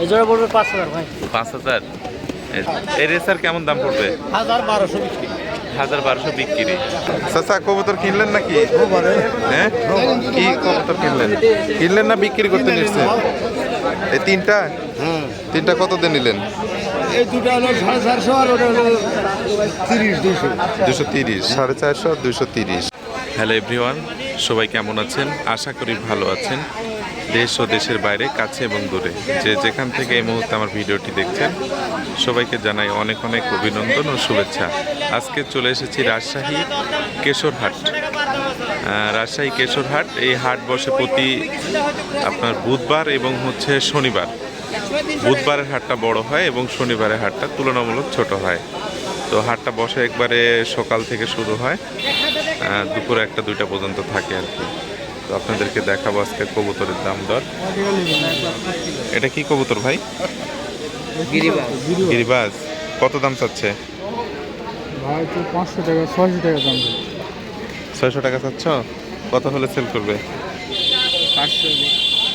এই জোড়া পড়বে পাঁচ হাজার ভাই। পাঁচ হাজার? এই রেসার কেমন দাম পড়বে? হাজার বারোশো বিক্রি। হাজার বারোশো বিক্রি। চাচা কবুতর কিনলেন নাকি? হ্যাঁ? কি কবুতর কিনলেন? কিনলেন না বিক্রি করতে নিচ্ছেন এই তিনটা? তিনটা কত দিয়ে নিলেন? এই দুটো হলো সাড়ে চারশো আর ওটা হলো তিরিশ দুশো দুশো তিরিশ। সাড়ে চারশো আর দুশো তিরিশ। হ্যালো এভরিওয়ান সবাই কেমন আছেন? আশা করি ভালো আছেন। দেশ ও দেশের বাইরে, কাছে এবং দূরে। যে যেখান থেকে এই মুহূর্তে আমার ভিডিওটি দেখছেন, সবাইকে জানাই অনেক অনেক অভিনন্দন ও শুভেচ্ছা। আজকে চলে এসেছি রাজশাহী কেশরহাট। রাজশাহী কেশরহাট, এই হাট বসে প্রতি আপনার বুধবার এবং হচ্ছে শনিবার। বুধবারের হাটটা বড় হয় এবং শনিবারের হাটটা তুলনামূলক ছোট হয়। তো হাটটা বসে একবারে সকাল থেকে শুরু হয় দুপুর একটা দুইটা পর্যন্ত থাকে আর কি। তো আপনাদেরকে দেখাবো আজকে কবুতরের দাম দর। এটা কি কবুতর ভাই? গিরিবাজ। কত দাম চাচ্ছে? ভাই তো পাঁচশো টাকা ছয়শো টাকা দাম ছয়শো টাকা চাচ্ছ? কত হলে সেল করবে?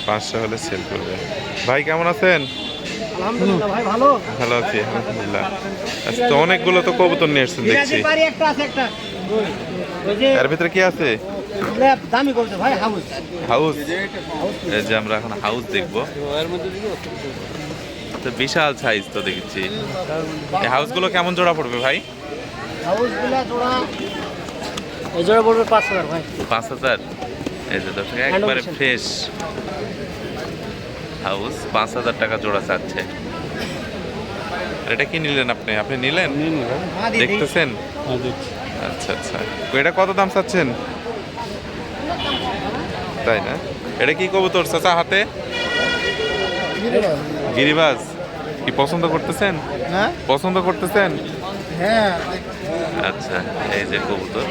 পাঁচশো হলে। সেল করবে। ভাই কেমন আছেন? ভালো। ভালো আছি আলহামদুলিল্লাহ। আচ্ছা তো অনেকগুলো তো কবুতর নিয়ে এসছেন দেখছি। বাড়ি একটা আছে একটা। ওই যে এর ভিতরে কি আছে? হাউস হাউস এই যে আমরা এখন হাউস দেখব। তো বিশাল সাইজ তো দেখেছি। এই হাউসগুলো কেমন জোড়া পড়বে ভাই? হাউসগুলা জোড়া এই জোড়া পড়বে পাঁচ হাজার ভাই। পাঁচ হাজার? এই যে দর্শক একবারে ফ্রেশ হাউস পাঁচ হাজার টাকা জোড়া চাচ্ছে। এটা কি নিলেন আপনি? আপনি নিলেন? দেখতেছেন? আচ্ছা আচ্ছা। এটা কত দাম চাচ্ছেন? তাই না? এটা কি কবুতর চাচা হাতে? গিরিবাজ। কি পছন্দ করতেছেন? হ্যাঁ পছন্দ করতেছেন? হ্যাঁ। আচ্ছা এই যে কবুতর।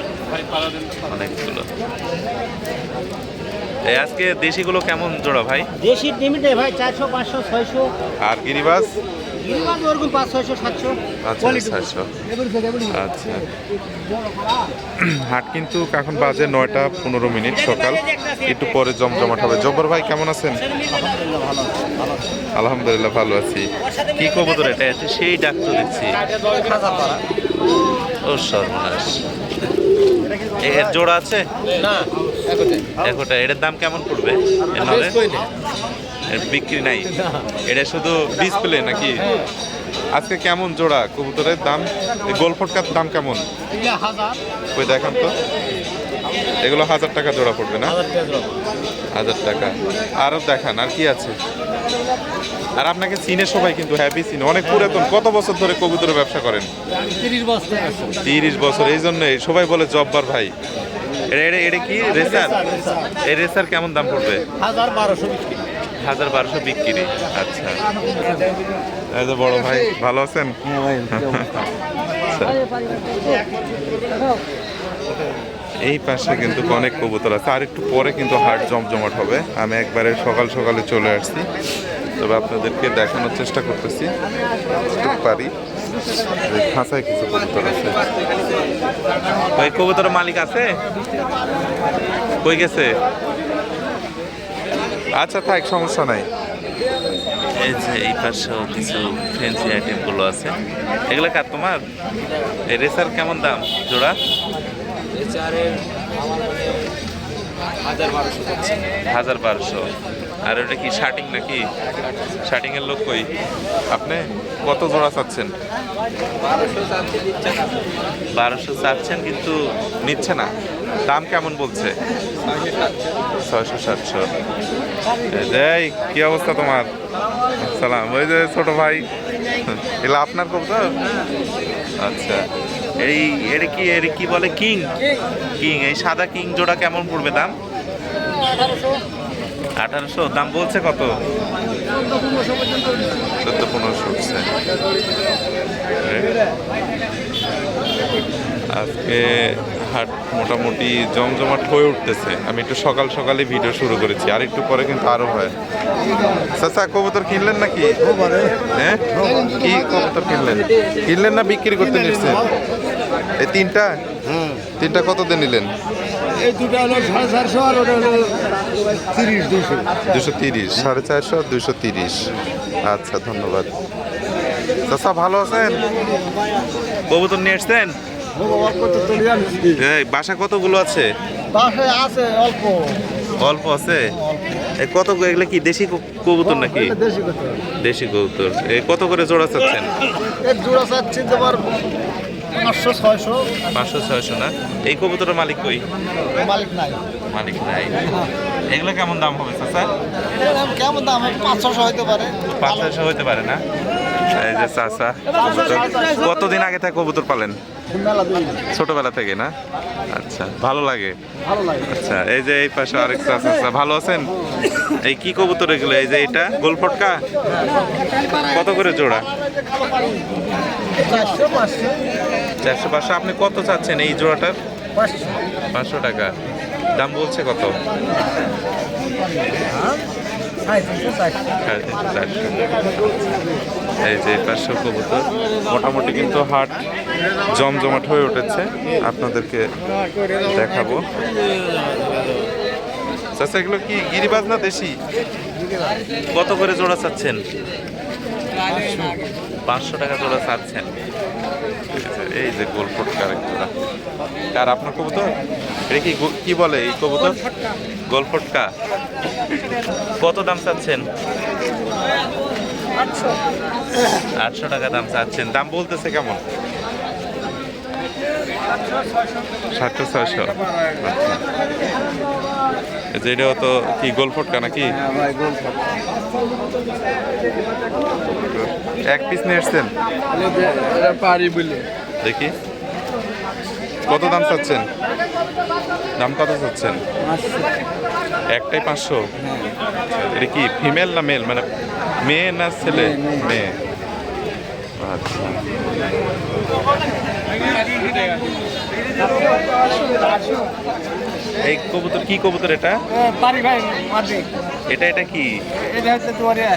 অনেকগুলো এই আজকে দেশিগুলো কেমন জোড়া ভাই? দেশি লিমিটে ভাই চারশো পাঁচশো ছয়শো। আর গিরিবাজ? আচ্ছা আচ্ছা। হাট কিন্তু এখন বাজে নয়টা পনেরো মিনিট সকাল। একটু পরে জমজমাট হবে। জব্বর ভাই কেমন আছেন? আলহামদুলিল্লাহ ভালো আছি। কি কবুতর এটা আছে সেই ডাক্তার দেখছি ও সর্বনাশ। এর জোড়া আছে? একটা এটার দাম কেমন পড়বে? বিক্রি নাই। এটা শুধু ডিসপ্লে নাকি? আজকে কেমন জোড়া কবুতরের দাম? এই গোল দাম কেমন? ওই দেখান তো। এগুলো হাজার টাকা জোড়া পড়বে না? হাজার টাকা আরও দেখান আর কি আছে? আর আপনাকে চিনে সবাই কিন্তু হ্যাপি চিনে। অনেক পুরাতন কত বছর ধরে কবুতরের ব্যবসা করেন? তিরিশ বছর এই জন্যই। সবাই বলে জব্বার ভাই। এটা এটা কি? রেসার? এই রেসার কেমন দাম পড়বে? হাজার বারোশো হাজার বারোশো বিক্রি। আচ্ছা। এই যে বড় ভাই ভালো আছেন? আচ্ছা। এই পাশে কিন্তু অনেক কবুতর আছে। আর একটু পরে কিন্তু হাট জমজমাট হবে। আমি একবারে সকাল সকালে চলে আসছি। তবে আপনাদেরকে দেখানোর চেষ্টা করতেছি। একটু পারি। খাঁচায় কিছু কবুতর আছে। ওই কবুতরের মালিক আছে? কই গেছে? আচ্ছা থাক সমস্যা নাই। এই যে এই পাশেও কিছু ফ্যান্সি আইটেমগুলো আছে। এগুলো কার তোমার? এই রেসার কেমন দাম? জোড়া? হাজার বারোশো হাজার বারোশো। আর ওটা কি শার্টিং নাকি? শার্টিং এর লোক কই? আপনি কত জোড়া চাচ্ছেন? বারোশো চাচ্ছেন কিন্তু নিচ্ছে না। দাম কেমন বলছে? ছয়শো সাতশো। এই কি অবস্থা তোমার? সালাম, ওই যে ছোট ভাই। এগুলো আপনার কবুতর? আচ্ছা। এই এটা কি, এর কি বলে? কিং। কিং, এই সাদা কিং জোড়া কেমন পড়বে দাম? আঠারোশো? দাম বলছে কত? চোদ্দ, পনেরোশো উঠছে আজকে হাট মোটামুটি জমজমাট হয়ে উঠতেছে। আমি একটু সকাল সকালে ভিডিও শুরু করেছি। আর একটু পরে কিন্তু আরও হয়। চাচা, কবুতর কিনলেন নাকি? হ্যাঁ? কি কবুতর কিনলেন? কিনলেন না বিক্রি করতে নিচ্ছেন এই তিনটা? তিনটা কত দিয়ে নিলেন? এই দুটো হলো সাড়ে চারশো আর ওটা হলো তিরিশ দুশো দুশো তিরিশ। সাড়ে চারশো আর দুশো তিরিশ। আচ্ছা ধন্যবাদ। চাচা ভালো আছেন? কবুতর নিয়ে এসছেন বাসা কতগুলো আছে? আছে অল্প। অল্প আছে? এই কত এগুলো কি দেশি কবুতর নাকি? দেশি কবুতর। এই কত করে জোড়া চাচ্ছেন? জোড়া চাচ্ছি তোমার পাঁচশো ছয়শো পাঁচশো ছয়শো না এই কবুতরের মালিক কই মালিক নাই মালিক নাই এগুলো কেমন দাম হবে চাচা কেমন দাম পাঁচ ছশো হইতে পারে পাঁচ ছয়শো হতে পারে না এই যে চাচা কতদিন আগে থেকে কবুতর পালেন ছোটবেলা থেকে না আচ্ছা ভালো লাগে আচ্ছা এই যে এই পাশে আরেক চাচা চাচা ভালো আছেন এই কি কবুতর এগুলো এই যে এটা গোলফটকা কত করে জোড়া চারশো পাঁচশো আপনি কত চাচ্ছেন এই জোড়াটার? পাঁচশো টাকা। দাম বলছে কত। এই যে পাঁচশো কবুতর, মোটামুটি কিন্তু হাট জমজমাট হয়ে উঠেছে। আপনাদেরকে দেখাবো। চাচা, এগুলো কি গিরিবাজ না দেশি? কত করে জোড়া চাচ্ছেন? পাঁচশো টাকা জোড়া চাচ্ছেন। এই যে গোল ফটকার একটা কার আপনার কবুতর? এটা কি কি বলে এই কবুতর? গোল ফটকা। কত দাম চাচ্ছেন? আটশো টাকা দাম চাচ্ছেন। দাম বলতেছে কেমন? সাতশো ছয়শো। আচ্ছা। এটাও তো কি গোল ফটকা নাকি? এক পিস নিয়ে এসছেন দেখি। কত দাম চাচ্ছেন? দাম কত চাচ্ছেন? একটাই পাঁচশো? এটা কি ফিমেল না মেল মানে মেয়ে না ছেলে? মেয়ে। আচ্ছা। এই কবুতর কি কবুতর এটা? পারি ভাই এটা এটা কি? এটা হচ্ছে ইয়ে,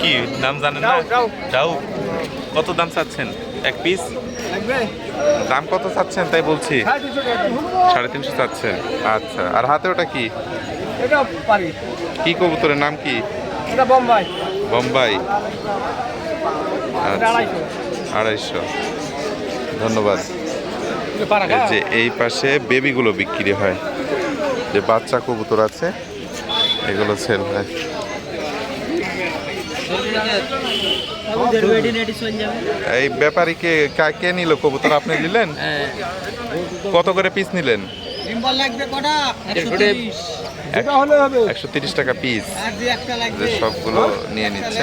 কি নাম জানেন না। ডাউ কত দাম চাচ্ছেন? এক পিস? দাম কত চাচ্ছেন? তাই বলছি। সাড়ে তিনশো চাচ্ছেন। আচ্ছা আর হাতে ওটা কি? এটা কি কবুতরের নাম কি? এটা বোম্বাই। বোম্বাই। আচ্ছা আড়াইশো। আড়াইশো। ধন্যবাদ। যে এই পাশে বেবিগুলো বিক্রি হয়। যে বাচ্চা কবুতর আছে এগুলো সেল হয়। এই ব্যাপারীকে কা- কে নিল কবুতর? আপনি নিলেন? কত করে পিস নিলেন? ডিম্বল লাগবে কটা এক- হলে হবে। একশো তিরিশ টাকা পিস যে সবগুলো নিয়ে নিচ্ছে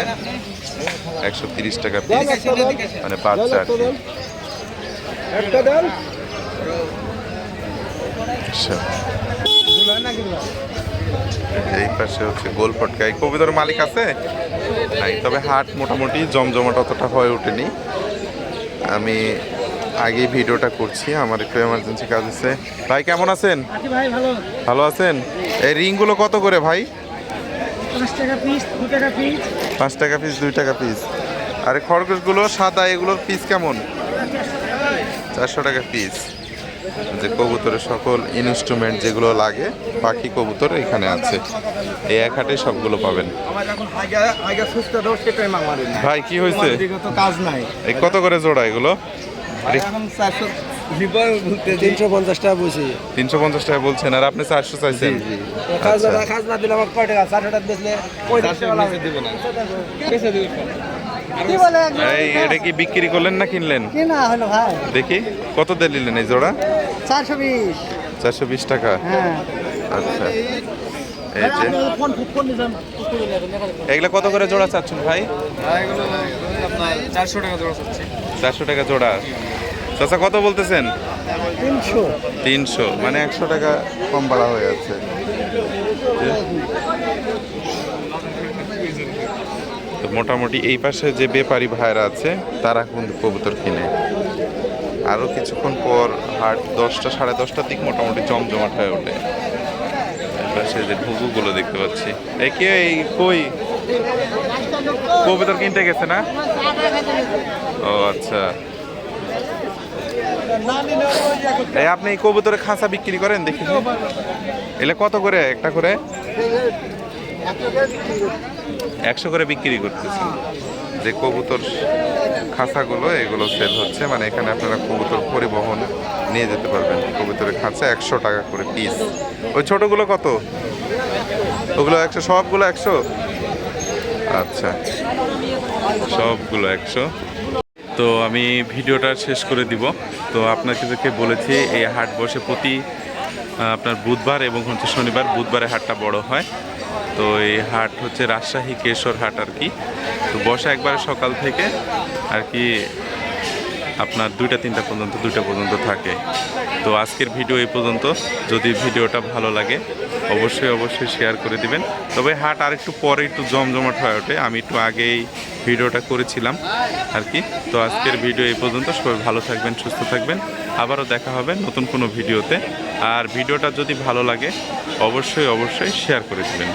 একশো তিরিশ টাকা পিস মানে বাচ্চা একটা দেন। আচ্ছা। এই পাশে হচ্ছে গোল ফটকা। এই কবিতার মালিক আছে? নাই তবে হাট মোটামুটি জমজমাট অতটা হয়ে ওঠেনি। আমি আগে ভিডিওটা করছি আমার একটু এমার্জেন্সি কাজ আছে। ভাই কেমন আছেন? ভালো। ভালো আছেন? এই রিংগুলো কত করে ভাই? পাঁচ টাকা পিস পিস পাঁচ টাকা পিস দুই টাকা পিস আর এই খরগোশগুলো সাদা এগুলোর পিস কেমন? চারশো টাকা পিস যে কবুতরের সকল ইনস্ট্রুমেন্ট যেগুলো লাগে পাখি কবুতর এখানে আছে। এই এক হাটে সবগুলো পাবেন। ভাই কি হয়েছে? কাজ নাই। এই কত করে জোড়া এগুলো? চারশো তিনশো পঞ্চাশ টাকা তিনশো পঞ্চাশ টাকা বলছেন আর আপনি চারশো চাইছেন। খাজনা দিলে আমার কয় টাকা? চারশো টাকা বেচলে এই এটা কি বিক্রি করলেন না কিনলেন? কি না হলো ভাই। দেখি কত দিয়ে নিলেন এই জোড়া? চারশো বিশ। চারশো বিশ টাকা। হ্যাঁ। আচ্ছা। এই যে এগুলো কত করে জোড়া চাচ্ছেন ভাই? চারশো টাকা জোড়া চাচ্ছি। চারশো টাকা জোড়া। চাচা কত বলতেছেন? তিনশো। তিনশো। মানে একশো টাকা কম বাড়া হয়ে যাচ্ছে তো মোটামুটি এই পাশে যে বেপারি ভাইরা আছে, তারা কিন্তু কবুতর কিনে। আরও কিছুক্ষণ পর হাট দশটা, সাড়ে দশটার দিক মোটামুটি জমজমাট হয়ে ওঠে। পাশে যে ঘুঘুগুলো দেখতে পাচ্ছি। এই কে, এই কই? কবুতর কিনতে গেছে না? ও আচ্ছা। এই আপনি কবুতরের খাঁচা বিক্রি করেন দেখি। এলে কত করে, একটা করে? একশো করে বিক্রি করতেছেন যে কবুতর খাঁচাগুলো, এগুলো সেল হচ্ছে। মানে এখানে আপনারা কবুতর পরিবহন নিয়ে যেতে পারবেন। কবুতরের খাঁচা একশো টাকা করে পিস ওই ছোটোগুলো কত? ওগুলো একশো, সবগুলো একশো? আচ্ছা সবগুলো একশো। তো আমি ভিডিওটা শেষ করে দিব। তো আপনাদেরকে বলেছি, এই হাট বসে প্রতি আপনার বুধবার এবং হচ্ছে শনিবার বুধবারে হাটটা বড় হয়। তো এই হাট হচ্ছে রাজশাহী কেশর হাট আর কি। তো বসে একবার সকাল থেকে আর কি আপনার দুইটা, তিনটা পর্যন্ত, দুইটা পর্যন্ত থাকে। তো আজকের ভিডিও এই পর্যন্ত। যদি ভিডিওটা ভালো লাগে, অবশ্যই অবশ্যই শেয়ার করে দিবেন। তবে হাট আর একটু পরে একটু জমজমাট হয়ে ওঠে। আমি একটু আগেই ভিডিওটা করেছিলাম আর কি। তো আজকের ভিডিও এই পর্যন্ত। সবাই ভালো থাকবেন, সুস্থ থাকবেন। আবারও দেখা হবে নতুন কোনো ভিডিওতে। আর ভিডিওটা যদি ভালো লাগে অবশ্যই অবশ্যই শেয়ার করে দিবেন।